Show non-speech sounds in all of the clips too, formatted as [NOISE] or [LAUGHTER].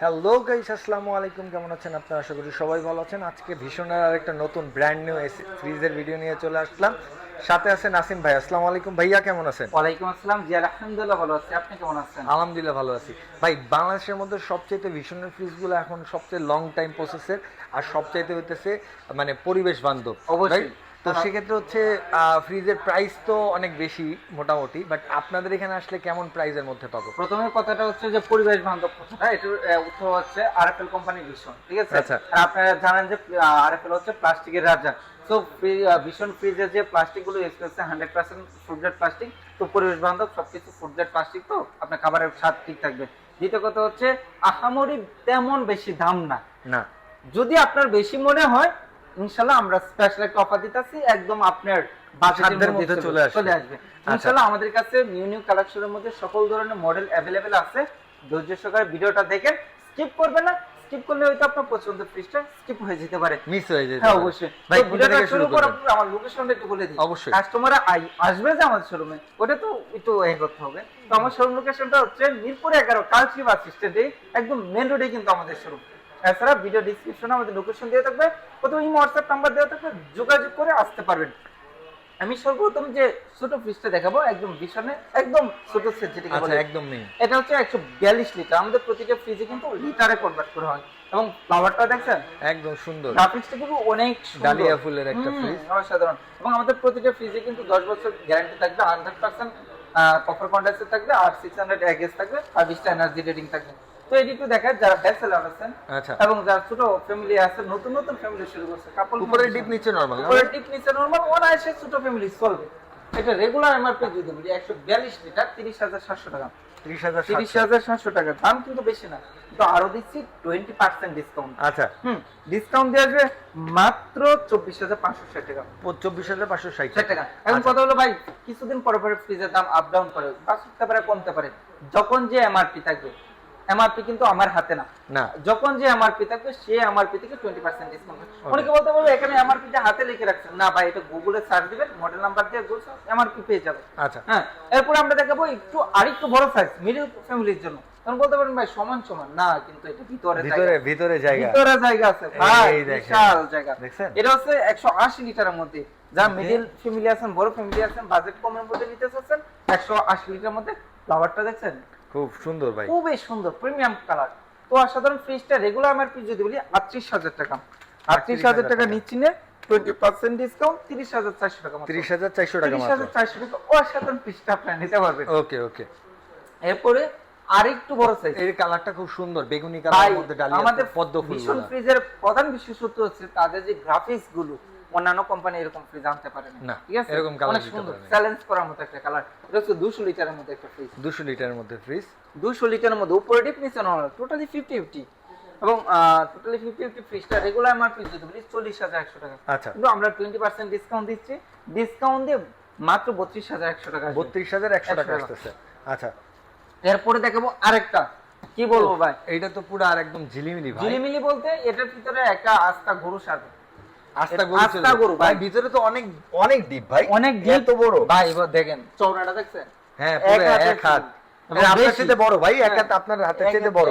Hello guys আসসালামু আলাইকুম। কেমন আছেন আপনারা? আশা করি সবাই ভালো আছেন। আজকে ভীষণের আরেকটা নতুন ব্র্যান্ড নিউ ফ্রিজের ভিডিও নিয়ে চলে আসলাম। সাথে আছে নাসিম ভাই। আসসালামু আলাইকুম। ভাইয়া কেমন আছেন? ওয়ালাইকুম আসসালাম। জি আলহামদুলিল্লাহ ভালো আছি। আপনি কেমন আছেন? আলহামদুলিল্লাহ ভালো আছি। ভাই বাংলাদেশের মধ্যে সবচেয়ে ভীষণের ফ্রিজগুলো এখন সবচেয়ে লং টাইম প্রসেসের আর সবচাইতে হইতেছে মানে পরিবেশ বান্ধব অবশ্যই। তো সেক্ষেত্রে হচ্ছে ফ্রিজের প্রাইস তো অনেক বেশি মোটামুটি বাট আপনাদের এখানে আসলে কেমন প্রাইসের মধ্যে পাবো? প্রথমে কথাটা হচ্ছে যে পরিবেশ বান্ধব কথাটা এটার আহ, উত্তর হচ্ছে আরএফএল কোম্পানির ভীষণ ঠিক আছে? আচ্ছা। আর আপনারা জানেন যে আরএফএল হচ্ছে প্লাস্টিকের রাজা। তো ভীষণ ফ্রিজের যে প্লাস্টিকগুলো ইউজ করছে hundred percent food grade plastic তো পরিবেশ বান্ধব সবকিছু ফুড গ্রেড প্লাস্টিক তো আপনার খাবারের স্বাদ ঠিক থাকবে। দ্বিতীয় কথা হচ্ছে আহামরি তেমন বেশি দাম না। না। যদি আপনার বেশি মনে হয় ইনশাল্লাহ আমরা স্পেশাল একটা অফার দিতেছি একদম আপনার বাজেটের মধ্যে চলে আসবে। চলে আসবে। ইনশাল্লাহ আমাদের কাছে নিউ নিউ কালেকশনের মধ্যে সকল ধরনের মডেল অ্যাভেলেবেল আছে। ধৈর্য সহকারে ভিডিওটা দেখেন। স্কিপ করবেন না। স্কিপ করলে হয়তো আপনার পছন্দের পৃষ্ঠা স্কিপ হয়ে যেতে পারে। মিস হয়ে যেতে হ্যাঁ পারে। অবশ্যই। ভাই ভিডিওটা শুরু করার পূর্বে আমার লোকেশনটা একটু বলে দিই। অবশ্যই। কাস্টমার আসবে যে আমাদের শোরুমে ওটা তো একটু এ করতে হবে। তো আমার শোরুম লোকেশনটা হচ্ছে মিরপুর এগারো কালচি বাস স্ট্যান্ডে একদম মেন রোডে কিন্তু আমাদের শোরুম এছাড়া ভিডিও ডিসক্রিপশনে আমাদের লোকেশন দেওয়া থাকবে। প্রথমে ইমো হোয়াটসঅ্যাপ নাম্বার দেওয়া থাকবে যোগাযোগ করে আসতে পারবেন। আমি সর্বপ্রথম যে ছোট ফ্রিজটা দেখাবো একদম ভীষণে একদম ছোট সেট যেটাকে আচ্ছা বলে। একদম নেই এটা হচ্ছে একশো বিয়াল্লিশ লিটার আমাদের প্রতিটা ফ্রিজে কিন্তু লিটারে কনভার্ট করা হয়। এবং ফ্লাওয়ারটা দেখছেন? একদম সুন্দর। গ্রাফিক্সটা কিন্তু অনেক ডালিয়া ফুলের একটা ফ্রিজ অসাধারণ। এবং আমাদের প্রতিটা ফ্রিজে কিন্তু দশ বছর গ্যারান্টি থাকবে হান্ড্রেড পার্সেন্ট কপার কন্ডেন্সার থাকবে আর সিক্স হান্ড্রেড এগেস থাকবে আর বিশটা এনার্জি রেটিং থাকবে। তো এটি একটু যারা ব্যাচেলার আছেন আচ্ছা। এবং যারা ছোট ফ্যামিলি আছে নতুন নতুন ফ্যামিলি শুরু করছে কাপল উপরে ডিপ নিচে নরমাল উপরে ডিপ নিচে নরমাল অনায়াসে ছোট ফ্যামিলি চলবে। এটা রেগুলার এমআরপি যদি বলি একশো বিয়াল্লিশ লিটার তিরিশ হাজার সাতশো টাকা। তিরিশ হাজার সাতশো। টাকা দাম কিন্তু বেশি না। তো আরও দিচ্ছি টোয়েন্টি পার্সেন্ট ডিসকাউন্ট আচ্ছা। হুম ডিসকাউন্ট আসবে মাত্র চব্বিশ হাজার পাঁচশো ষাট টাকা। চব্বিশ হাজার পাঁচশো ষাট টাকা। এখন কথা হলো ভাই কিছুদিন পরে পরে ফ্রিজের দাম আপ ডাউন করে কমতে পারে। যখন যে এমআরপি থাকবে এমআরপি কিন্তু আমার হাতে না। না। যখন যে এমআরপি থাকবে সে এমআরপি থেকে টোয়েন্টি পার্সেন্ট ডিসকাউন্ট অনেকে বলতে পারবে এখানে এমআরপি টা হাতে লিখে রাখছেন। না ভাই এটা গুগলে সার্চ দিবেন মডেল নাম্বার দিয়ে গুগল এমআরপি পেয়ে যাবে। আচ্ছা। হ্যাঁ এরপর আমরা দেখাবো একটু আরেকটু বড় সাইজ মিডল ফ্যামিলির জন্য। তখন বলতে পারেন ভাই সমান সমান। না কিন্তু এটা ভিতরে ভিতরে ভিতরে জায়গা। ভিতরে জায়গা আছে। ভাই বিশাল জায়গা? এটা হচ্ছে একশো আশি লিটারের মধ্যে। যা মিডিল ফ্যামিলি আছেন বড় ফ্যামিলি আছেন বাজেট কমের মধ্যে নিতে চাচ্ছেন একশো আশি লিটার মধ্যে। ফ্লাওয়ারটা দেখছেন? খুব সুন্দর ভাই খুবই সুন্দর প্রিমিয়াম কালার তো অসাধারণ ফ্রিজটা রেগুলার এমআরপি যদি বলি আটত্রিশ হাজার টাকা। আটত্রিশ হাজার টাকা নিচ্ছি নে টোয়েন্টি পার্সেন্ট ডিসকাউন্ট তিরিশ হাজার চারশো টাকা ত্রিশ হাজার চারশো টাকা তিরিশ মাত্র। হাজার চারশো টাকা। অসাধারণ ফ্রিজটা আপনারা নিতে পারবেন। ওকে ওকে। এরপরে আরেকটু বড় সাইজ এর কালারটা খুব সুন্দর বেগুনি কালারের মধ্যে ডালিয়া আমাদের পদ্ম ফুল ভীষণ ফ্রিজের প্রধান বিশেষত্ব হচ্ছে তাদের যে গ্রাফিক্সগুলো। অন্যান্য কোম্পানি এরকম ফ্রিজ আনতে পারে না, ঠিক আছে? এরকম colour অনেক সুন্দর চ্যালেঞ্জ করার মতো একটা কালার এটা হচ্ছে দুশো লিটারের মধ্যে একটা ফ্রিজ দুশো লিটারের মধ্যে ফ্রিজ দুশো লিটারের মধ্যে উপরে ডিপ নিচে নর্মাল টোটালি ফিফটি ফিফটি এবং টোটালি ফিফটি ফিফটি ফ্রিজটা রেগুলার আমার ফ্রিজ যদি বলি চল্লিশ হাজার একশো টাকা। আচ্ছা। কিন্তু আমরা টোয়েন্টি পার্সেন্ট ডিসকাউন্ট দিচ্ছি। ডিসকাউন্ট দিয়ে মাত্র বত্রিশ হাজার একশো টাকা আসবে। বত্রিশ হাজার একশো টাকা 100 টাকা। আসতেছে। আচ্ছা। এরপরে দেখাবো আরেকটা। কি বলব ভাই? এটা তো পুরো আর একদম ঝিলিমিলি ভাই। ঝিলিমিলি বলতে এটার ভিতরে একটা আস্থা গরু সারবে। আস্তা গরু আস্তা গরু, ভাই ভাই। ভিতরে তো অনেক অনেক ডিপ ভাই। অনেক এত বড়। ভাই এবার দেখেন। চৌড়াটা দেখছেন? হ্যাঁ পুরো এক হাত। আপনার সাথে বড় ভাই। এক হ্যাঁ। হাত আপনার হাতের সাথে বড়।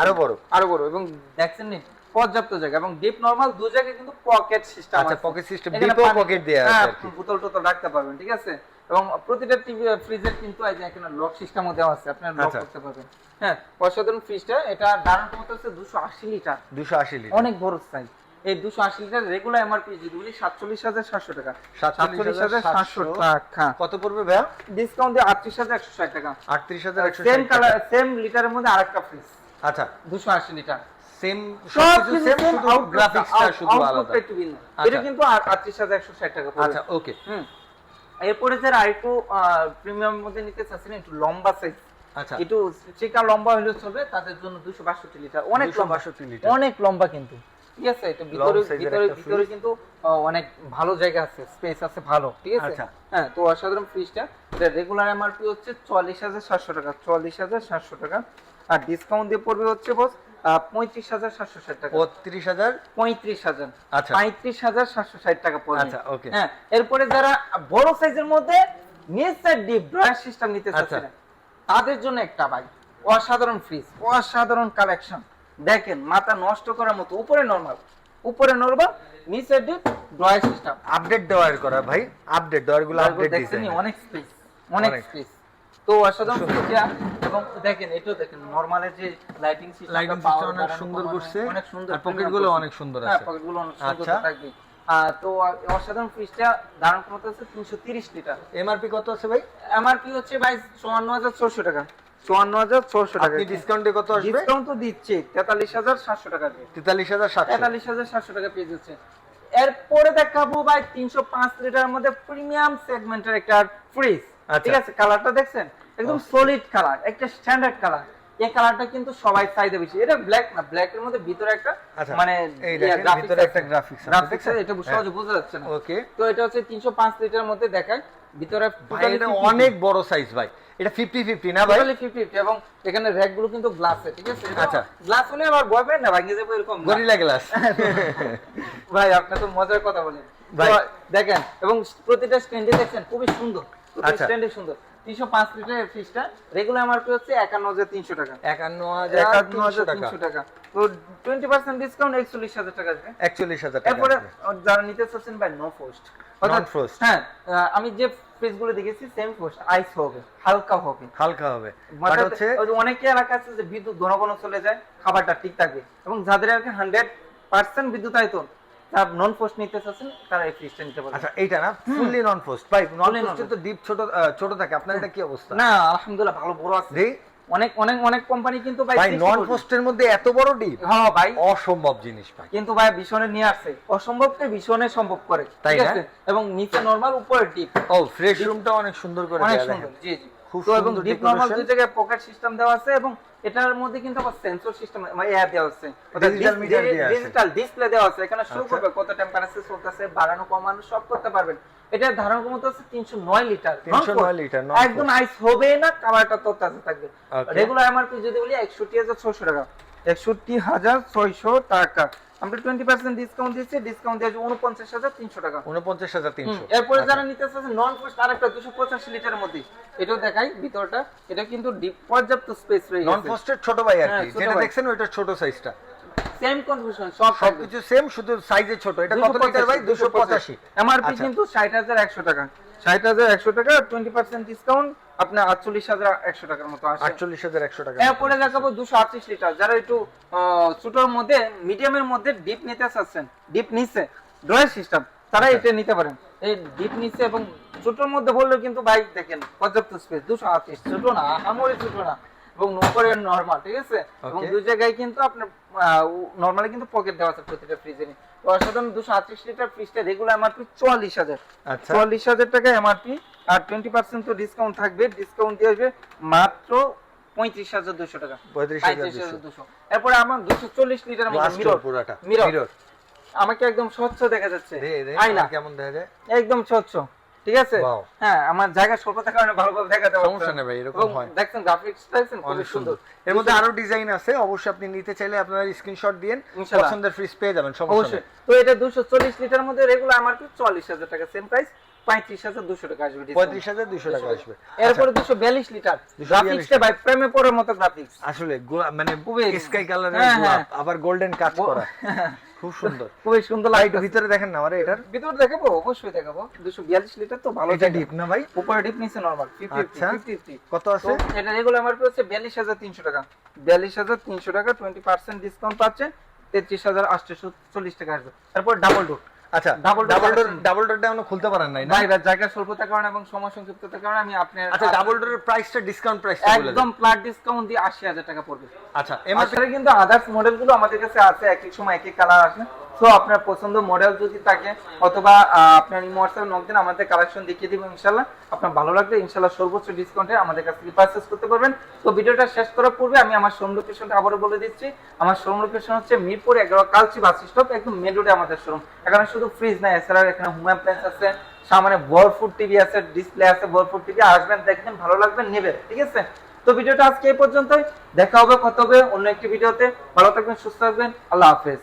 আরও বড়। আরও বড়। এবং দেখছেন নি? পর্যাপ্ত জায়গা। এবং ডিপ নরমাল দু জায়গায় কিন্তু পকেট সিস্টেম আচ্ছা, pocket system, deep ও pocket দেয়া আছে বোতল টোতল রাখতে পারবেন ঠিক আছে? এবং প্রতিটা টিভি ফ্রিজের কিন্তু এই যে এখানে লক সিস্টেমও দেওয়া আছে। আপনি লক আচ্ছা। করতে পারবেন। হ্যাঁ অসাধারণ ফ্রিজটা এটা দাঁড়ানোর ক্ষমতা হচ্ছে দুশো আশি লিটার। দুশো আশি লিটার। অনেক বড় সাইজ এই দুশো আশি লিটার রেগুলার এমআরপি যদি বলি সাতচল্লিশ হাজার সাতশো টাকা। 47,700 টাকা। কত পড়বে ভাইয়া? ডিসকাউন্ট দিয়ে আটত্রিশ হাজার একশো ষাট টাকা। আটত্রিশ হাজার একশো সেম কালার সেম লিটারের মধ্যে আরেকটা ফ্রিজ আচ্ছা। দুশো আশি লিটার। সেম গ্রাফিক্সটা শুধু আলাদা। আচ্ছা। এটা কিন্তু আর- 38,160 টাকা আচ্ছা ওকে হুম। এরপরে যারা আরেকটু প্রিমিয়াম মধ্যে নিতে চাচ্ছেন একটু লম্বা সাইজ আচ্ছা। একটু চিকা লম্বা হলেও চলবে তাদের জন্য দুশো বাষট্টি লিটার। অনেক লম্বা। 262 লিটার। অনেক লম্বা কিন্তু। ঠিক আছে এটা ভিতরে ভিতরে ভিতরে কিন্তু অনেক ভালো জায়গা আছে স্পেস আছে ভালো ঠিক আছে? আচ্ছা। হ্যাঁ তো অসাধারণ ফ্রিজটা রেগুলার এমআরপি হচ্ছে চুয়াল্লিশ হাজার সাতশো টাকা চুয়াল্লিশ হাজার সাতশো টাকা। আর ডিসকাউন্ট দিয়ে পড়বে হচ্ছে বস পঁয়ত্রিশ হাজার সাতশো ষাট টাকা। বত্রিশ হাজার? পঁয়ত্রিশ হাজার। আচ্ছা। পঁয়ত্রিশ হাজার সাতশো ষাট টাকা পড়বে। আচ্ছা, okay. হ্যাঁ এরপরে যারা বড় সাইজের মধ্যে নিচের ডিপ ড্রয়ার সিস্টেম নিতে আচ্ছা। চাচ্ছেন তাদের জন্য একটা ভাই অসাধারণ ফ্রিজ অসাধারণ কালেকশন দেখেন মাথা নষ্ট করার মতো উপরে নরমাল উপরে নরমাল নিচে ডিপ ড্রয়ার সিস্টেম আপডেট করা ভাই। আপডেটগুলো আপডেট দেখছেন অনেক স্পেস অনেক। স্পেস তো অসাধারণ এবং দেখেন এটাও দেখেন নরমালের যে লাইটিং সিস্টেম Lighting system অনেক সুন্দর করছে। অনেক সুন্দর আর pocket গুলো অনেক সুন্দর হ্যাঁ আছে। পকেটগুলো অনেক সুন্দর আচ্ছা। থাকবে তো অসাধারণ ফ্রিজটা ধারণ ক্ষমতা তিনশো তিরিশ লিটার। এমআরপি কত আছে ভাই? এমআরপি হচ্ছে ভাই চুয়ান্ন হাজার ছশো টাকা। চুয়ান্ন হাজার ছশো টাকা ডিসকাউন্টে কত আসবে? ডিসকাউন্ট তো দিচ্ছে তেতাল্লিশ হাজার সাতশো টাকা তেতাল্লিশ হাজার সাতশো। তেতাল্লিশ হাজার সাতশো টাকা পেয়ে যাচ্ছে। এরপরে দেখাবো ভাই তিনশো পাঁচ লিটার মধ্যে প্রিমিয়াম সেগমেন্টের একটা ফ্রিজ আচ্ছা। ঠিক আছে কালারটা দেখছেন? একদম সলিড কালার একটা স্ট্যান্ডার্ড কালার এই কালারটা কিন্তু সবাই চাইতে বেশি। এটা ব্ল্যাক না ব্ল্যাক এর মধ্যে ভিতরে একটা আচ্ছা, মানে ভিতরে একটা আছে, গ্রাফিক্স এটা হ্যাঁ। সহজে বোঝা যাচ্ছে না। ওকে তো এটা হচ্ছে তিনশো পাঁচ লিটার মধ্যে দেখায় ভিতরে অনেক বড় সাইজ ভাই। এটা ফিফটি ফিফটি না ভাই? টোটালি ফিফটি এবং এখানে র্যাকগুলো কিন্তু গ্লাসে ঠিক আছে? আচ্ছা। গ্লাস হলে আবার ভয় পায় না ভাঙিয়ে যাব এরকম গরিলা গ্লাস ভাই আপনি তো মজার কথা বলেন। ভাই। দেখেন এবং প্রতিটা স্ট্যান্ডে দেখছেন খুবই সুন্দর। আচ্ছা। স্ট্যান্ডে সুন্দর। তিনশো পাঁচ লিটারের ফ্রিজটা রেগুলার এমআরপি হচ্ছে একান্ন হাজার তিনশো টাকা। একান্ন হাজার একান্ন তিনশো হাজার টাকা। তিনশো টাকা। তো টোয়েন্টি পার্সেন্ট ডিসকাউন্ট একচল্লিশ হাজার টাকা আসবে। একচল্লিশ হাজার টাকা এরপরে যারা নিতে চাচ্ছেন ভাই নো ফোস্ট Non-frost। হ্যাঁ আমি যে দেখেছি সেম পোস্ট আইস হবে হালকা হবে। হালকা হবে। হচ্ছে অনেকে এলাকা আছে যে বিদ্যুৎ ঘন ঘন চলে যায় খাবারটা ঠিক থাকবে। এবং যাদের এলাকায় হান্ড্রেড পার্সেন্ট বিদ্যুৎ আয়তন তার নন পোস্ট নিতে চাচ্ছেন তারা এই ফ্রিজটা নিতে পারে আচ্ছা এইটা না fully non frost non frost তো ডিপ ছোট ছোট থাকে আপনার এটা কি অবস্থা? না আলহামদুলিল্লাহ ভালো বড় আছে। অনেক অনেক অনেক কোম্পানি কিন্তু ভাই ভাই 60 নন পোস্টের মধ্যে এত বড় ডিপ হ্যাঁ ভাই। অসম্ভব জিনিস ভাই। কিন্তু ভাই ভীষণে নিয়ে আসছে। অসম্ভবকে ভীষণে সম্ভব করে তাই ঠিক না? আছে? এবং নিচে নরমাল উপরে ডিপ ও ফ্রেশ রুমটা অনেক সুন্দর করে অনেক দেয়া সুন্দর জি জি। তো এবং ডিপ নরমাল দুই জায়গায় পকেট সিস্টেম দেওয়া আছে এবং এটার মধ্যে কিন্তু আবার সেন্সর সিস্টেম মানে এয়ার দেওয়া আছে। আছে। ডিজিটাল ডিসপ্লে দেওয়া আছে। এখানে শো আচ্ছা। করবে কত টেম্পারেচার চলতেছে বাড়ানো কমানো সব করতে পারবেন। এটার ধারণ ক্ষমতা হচ্ছে 309 লিটার 309 লিটার, একদম আইস হবে না খাবারটা তো তাজা থাকবে। রেগুলার এমআরপি যদি বলি 61600 টাকা। 61600 টাকা। আমরা 20% ডিসকাউন্ট দিচ্ছি ডিসকাউন্ট দিয়ে 49300 টাকা। উনপঞ্চাশ হাজার তিনশো। এরপরে যারা নিতে চাচ্ছে নন পোস্ট আরেকটা দুশো পঁচাশি লিটারের মধ্যে। এটাও দেখাই ভিতরটা। এটা কিন্তু ডিপ পর্যাপ্ত স্পেস রয়ে নন গেছে। পোস্টের ছোট ভাই আর হ্যাঁ, কি যেটা দেখছেন ওইটা ছোট সাইজটা সেম কনফিউশন সব সবকিছু সেম শুধু সাইজে ছোট। এটা কত লিটার ভাই? দুশো পঁচাশি। এমআরপি আচ্ছা। কিন্তু ষাট হাজার একশো টাকা। ষাট হাজার একশো টাকা টোয়েন্টি পার্সেন্ট ডিসকাউন্ট আপনার আটচল্লিশ হাজার একশো টাকার মতো আসে। আটচল্লিশ হাজার একশো টাকা এরপরে দেখাবো দুশো আটত্রিশ লিটার যারা একটু ছোটোর মধ্যে মিডিয়ামের মধ্যে ডিপ নিতে চাচ্ছেন ডিপ নিচ্ছে ড্রয়ার সিস্টেম তারা আচ্ছা। এটা নিতে পারেন। এই ডিপ নিচ্ছে এবং ছোটোর মধ্যে বললেও কিন্তু বাইক দেখেন পর্যাপ্ত স্পেস দুশো আটত্রিশ ছোট না আহামরি ছোট না এবং উপরে নর্মাল ঠিক আছে? এবং. দুই জায়গায় কিন্তু আপনার নর্মালি কিন্তু পকেট দেওয়া আছে প্রতিটা ফ্রিজে অসাধারণ দুশো আটত্রিশ লিটার ফ্রিজটা রেগুলার এমআরপি চুয়াল্লিশ হাজার। আচ্ছা। চুয়াল্লিশ হাজার টাকা এমআরপি আর টোয়েন্টি পার্সেন্ট তো ডিসকাউন্ট থাকবে। ডিসকাউন্ট দিয়ে আসবে মাত্র পঁয়ত্রিশ হাজার দুশো টাকা। পঁয়ত্রিশ হাজার দুশো। এরপরে আমার দুশো চল্লিশ লিটার মিরর মিরর আমাকে একদম স্বচ্ছ দেখা যাচ্ছে। আয়না। কেমন দেখা যায়? একদম স্বচ্ছ। ঠিক আছে? হ্যাঁ আমার জায়গা স্বল্পতার কারণে ভালোভাবে দেখাতে সমস্যা। নেই ভাই, এরকম হয়। দেখছেন গ্রাফিক্স দেখছেন অনেক সুন্দর। এর মধ্যে আরও ডিজাইন আছে অবশ্যই আপনি নিতে চাইলে আপনারা স্ক্রিনশট দিন। পছন্দের ফ্রিজ পেয়ে যাবেন সমস্যা অবশ্যই। তো এটা দুশো চল্লিশ লিটার মধ্যে রেগুলার আমার কি চল্লিশ হাজার টাকা সেম প্রাইস পঁয়ত্রিশ হাজার দুশো টাকা আসবে পঁয়ত্রিশ হাজার দুশো টাকা আসবে। এরপরে দুশো বিয়াল্লিশ লিটার। গ্রাফিক্সটা ভাই প্রেমে পড়ার মতো গ্রাফিক্স আসলে মানে স্কাই কালারের। আবার গোল্ডেন কাজ করা। [LAUGHS] খুব সুন্দর। খুবই সুন্দর লাইট ভিতরে দেখেন না আমারে এটার। ভিতর দেখাবো? অবশ্যই দেখাবো। দুশো বিয়াল্লিশ লিটার তো ভালো এটা ডিপ না ভাই? উপরে ডিপ নিচে নর্মাল আচ্ছা। ফিফটি কত আছে? এটা রেগুলার আমার হচ্ছে বিয়াল্লিশ হাজার তিনশো টাকা। ডিসকাউন্ট পাচ্ছেন। টাকা আসবে। তারপর ডাবল ডোর আচ্ছা ডাবল ডাবল ডোর। ডাবল ডোরটা এখনও খুলতে পারেন নাই না? ভাই স্বল্পতার কারণে এবং সময় সংক্ষিপ্ততার কারণে আমি আপনার আচ্ছা ডাবল ডোরের প্রাইসটা ডিসকাউন্ট প্রাইসটা বলে একদম দেন। ডিসকাউন্ট দিয়ে আশি হাজার টাকা পড়বে। আচ্ছা এমআরপি কিন্তু আদার্স মডেলগুলো আমাদের কাছে আছে এক এক সময় এক এক কালার আসে তো আপনার পছন্দ মডেল যদি থাকে, অথবা আপনার ইমোয়াটসঅ্যাপ নক দিন আমাদের কালেকশন দেখিয়ে দিব ইনশাল্লাহ আপনার ভালো লাগলে ইনশাল্লাহ সর্বোচ্চ ডিসকাউন্টে আমাদের কাছ থেকে পারচেস করতে পারবেন। তো ভিডিওটা শেষ করার পূর্বে আমি আমার শোরুম লোকেশনটা আবারও বলে দিচ্ছি। আমার শোরুম লোকেশন হচ্ছে মিরপুর এগারো কালচি বাস স্টপ একদম মেন রোডে আমাদের শোরুম এখানে শুধু ফ্রিজ নাই, এছাড়াও এখানে হোম অ্যাপ্লায়েন্স আছে, সামনে বরফুড টিভি আছে ডিসপ্লে আছে বরফুড টিভি আসবেন, দেখবেন, ভালো লাগবে, নেবেন, ঠিক আছে? তো ভিডিওটা আজকে এই পর্যন্তই। দেখা হবে কত হবে অন্য একটি ভিডিওতে। ভালো থাকবেন, সুস্থ থাকবেন, আল্লাহ হাফেজ।